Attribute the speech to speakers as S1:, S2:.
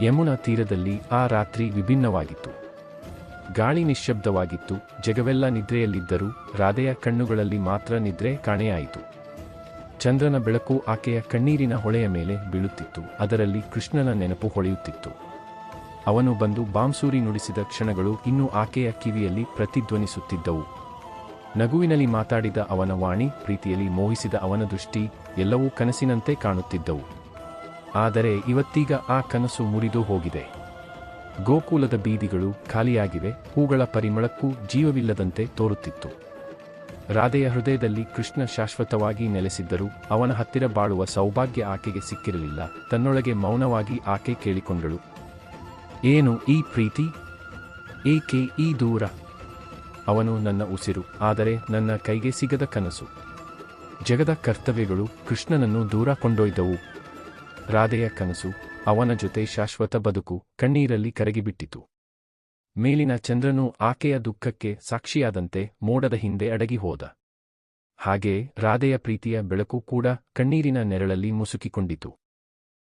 S1: ಯಮುನಾ ತೀರದಲ್ಲಿ ಆ ರಾತ್ರಿ ವಿಭಿನ್ನವಾಗಿತ್ತು. ಗಾಳಿ ನಿಶ್ಶಬ್ದವಾಗಿತ್ತು, ಜಗವೆಲ್ಲ ನಿದ್ರೆಯಲ್ಲಿದ್ದರೂ ರಾಧೆಯ ಕಣ್ಣುಗಳಲ್ಲಿ ಮಾತ್ರ ನಿದ್ರೆ ಕಾಣೆಯಾಯಿತು. ಚಂದ್ರನ ಬೆಳಕು ಆಕೆಯ ಕಣ್ಣೀರಿನ ಹೊಳೆಯ ಮೇಲೆ ಬೀಳುತ್ತಿತ್ತು, ಅದರಲ್ಲಿ ಕೃಷ್ಣನ ನೆನಪು ಹೊಳೆಯುತ್ತಿತ್ತು. ಅವನು ಬಂದು ಬಾಂಸೂರಿ ನುಡಿಸಿದ ಕ್ಷಣಗಳು ಇನ್ನೂ ಆಕೆಯ ಕಿವಿಯಲ್ಲಿ ಪ್ರತಿಧ್ವನಿಸುತ್ತಿದ್ದವು. ನಗುವಿನಲ್ಲಿ ಮಾತಾಡಿದ ಅವನ ವಾಣಿ, ಪ್ರೀತಿಯಲ್ಲಿ ಮೋಹಿಸಿದ ಅವನ ದೃಷ್ಟಿ ಎಲ್ಲವೂ ಕನಸಿನಂತೆ ಕಾಣುತ್ತಿದ್ದವು. ಆದರೆ ಇವತ್ತೀಗ ಆ ಕನಸು ಮುರಿದು ಹೋಗಿದೆ. ಗೋಕುಲದ ಬೀದಿಗಳು ಖಾಲಿಯಾಗಿವೆ, ಹೂಗಳ ಪರಿಮಳಕ್ಕೂ ಜೀವವಿಲ್ಲದಂತೆ ತೋರುತ್ತಿತ್ತು. ರಾಧೆಯ ಹೃದಯದಲ್ಲಿ ಕೃಷ್ಣ ಶಾಶ್ವತವಾಗಿ ನೆಲೆಸಿದ್ದರೂ ಅವನ ಹತ್ತಿರ ಬಾಳುವ ಸೌಭಾಗ್ಯ ಆಕೆಗೆ ಸಿಕ್ಕಿರಲಿಲ್ಲ. ತನ್ನೊಳಗೆ ಮೌನವಾಗಿ ಆಕೆ ಕೇಳಿಕೊಂಡಳು, ಏನು ಈ ಪ್ರೀತಿ? ಏಕೆ ಈ ದೂರ? ಅವನು ನನ್ನ ಉಸಿರು, ಆದರೆ ನನ್ನ ಕೈಗೆ ಸಿಗದ ಕನಸು. ಜಗದ ಕರ್ತವ್ಯಗಳು ಕೃಷ್ಣನನ್ನು ದೂರ ಕೊಂಡೊಯ್ದವು. ರಾಧೆಯ ಕನಸು, ಅವನ ಜೊತೆ ಶಾಶ್ವತ ಬದುಕು, ಕಣ್ಣೀರಲ್ಲಿ ಕರಗಿಬಿಟ್ಟಿತು. ಮೇಲಿನ ಚಂದ್ರನು ಆಕೆಯ ದುಃಖಕ್ಕೆ ಸಾಕ್ಷಿಯಾದಂತೆ ಮೋಡದ ಹಿಂದೆ ಅಡಗಿ ಹೋದ. ಹಾಗೆ ರಾಧೆಯ ಪ್ರೀತಿಯ ಬೆಳಕು ಕೂಡ ಕಣ್ಣೀರಿನ ನೆರಳಲ್ಲಿ ಮುಸುಕಿಕೊಂಡಿತು.